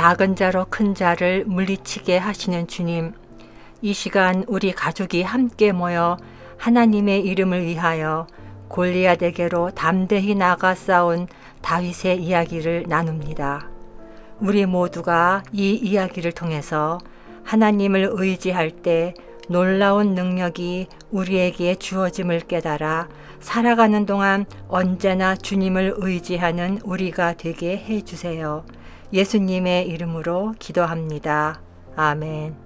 작은 자로 큰 자를 물리치게 하시는 주님, 이 시간 우리 가족이 함께 모여 하나님의 이름을 위하여 골리앗에게로 담대히 나가 싸운 다윗의 이야기를 나눕니다. 우리 모두가 이 이야기를 통해서 하나님을 의지할 때 놀라운 능력이 우리에게 주어짐을 깨달아 살아가는 동안 언제나 주님을 의지하는 우리가 되게 해 주세요. 예수님의 이름으로 기도합니다. 아멘.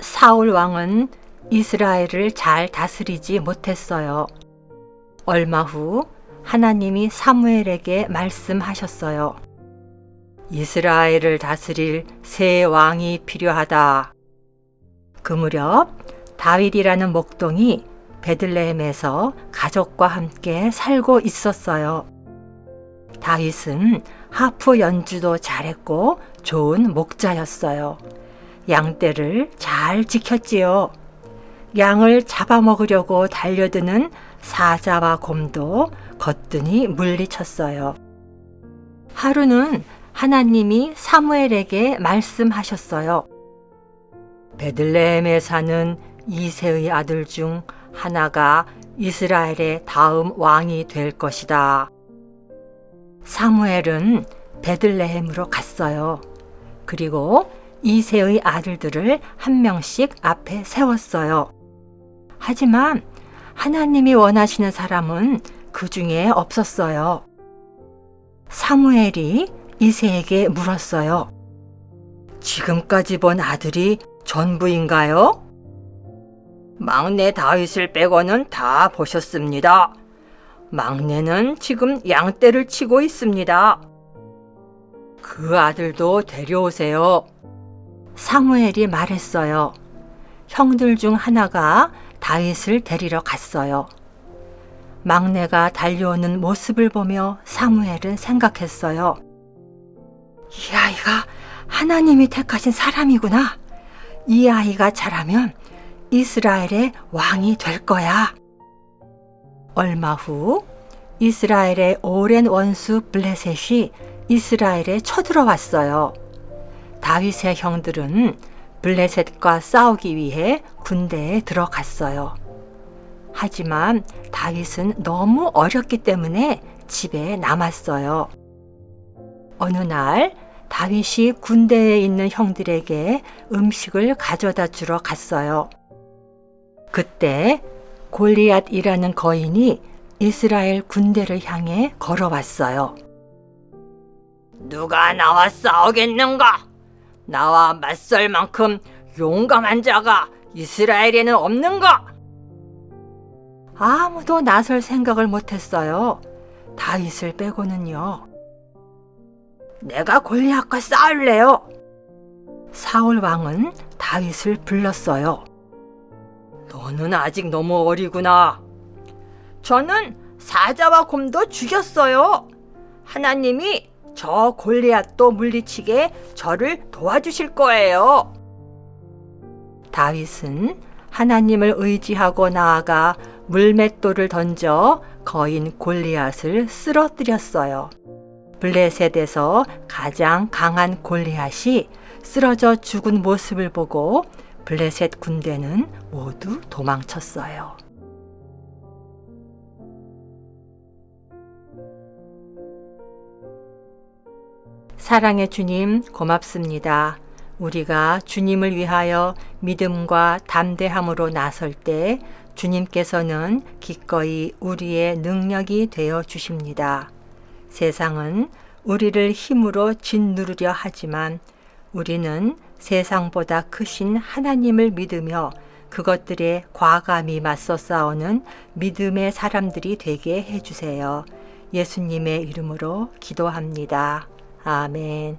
사울 왕은 이스라엘을 잘 다스리지 못했어요. 얼마 후 하나님이 사무엘에게 말씀하셨어요. 이스라엘을 다스릴 새 왕이 필요하다. 그 무렵 다윗이라는 목동이 베들레헴에서 가족과 함께 살고 있었어요. 다윗은 하프 연주도 잘했고 좋은 목자였어요. 양떼를 잘 지켰지요. 양을 잡아먹으려고 달려드는 사자와 곰도 거뜬히 물리쳤어요. 하루는 하나님이 사무엘에게 말씀하셨어요. 베들레헴에 사는 이세의 아들 중 하나가 이스라엘의 다음 왕이 될 것이다. 사무엘은 베들레헴으로 갔어요. 그리고 이세의 아들들을 한 명씩 앞에 세웠어요. 하지만 하나님이 원하시는 사람은 그 중에 없었어요. 사무엘이 이세에게 물었어요. 지금까지 본 아들이 전부인가요? 막내 다윗을 빼고는 다 보셨습니다. 막내는 지금 양떼를 치고 있습니다. 그 아들도 데려오세요. 사무엘이 말했어요. 형들 중 하나가 다윗을 데리러 갔어요. 막내가 달려오는 모습을 보며 사무엘은 생각했어요. 이 아이가 하나님이 택하신 사람이구나. 이 아이가 자라면 이스라엘의 왕이 될 거야. 얼마 후 이스라엘의 오랜 원수 블레셋이 이스라엘에 쳐들어왔어요. 다윗의 형들은 블레셋과 싸우기 위해 군대에 들어갔어요. 하지만 다윗은 너무 어렸기 때문에 집에 남았어요. 어느 날 다윗이 군대에 있는 형들에게 음식을 가져다 주러 갔어요. 그때 골리앗이라는 거인이 이스라엘 군대를 향해 걸어왔어요. 누가 나와 싸우겠는가? 나와 맞설 만큼 용감한 자가 이스라엘에는 없는가? 아무도 나설 생각을 못했어요. 다윗을 빼고는요. 내가 골리앗과 싸울래요. 사울 왕은 다윗을 불렀어요. 너는 아직 너무 어리구나. 저는 사자와 곰도 죽였어요. 하나님이 저 골리앗도 물리치게 저를 도와주실 거예요. 다윗은 하나님을 의지하고 나아가 물맷돌을 던져 거인 골리앗을 쓰러뜨렸어요. 블레셋에서 가장 강한 골리앗이 쓰러져 죽은 모습을 보고 블레셋 군대는 모두 도망쳤어요. 사랑의 주님, 고맙습니다. 우리가 주님을 위하여 믿음과 담대함으로 나설 때 주님께서는 기꺼이 우리의 능력이 되어 주십니다. 세상은 우리를 힘으로 짓누르려 하지만 우리는 세상보다 크신 하나님을 믿으며 그것들에 과감히 맞서 싸우는 믿음의 사람들이 되게 해주세요. 예수님의 이름으로 기도합니다. 아멘.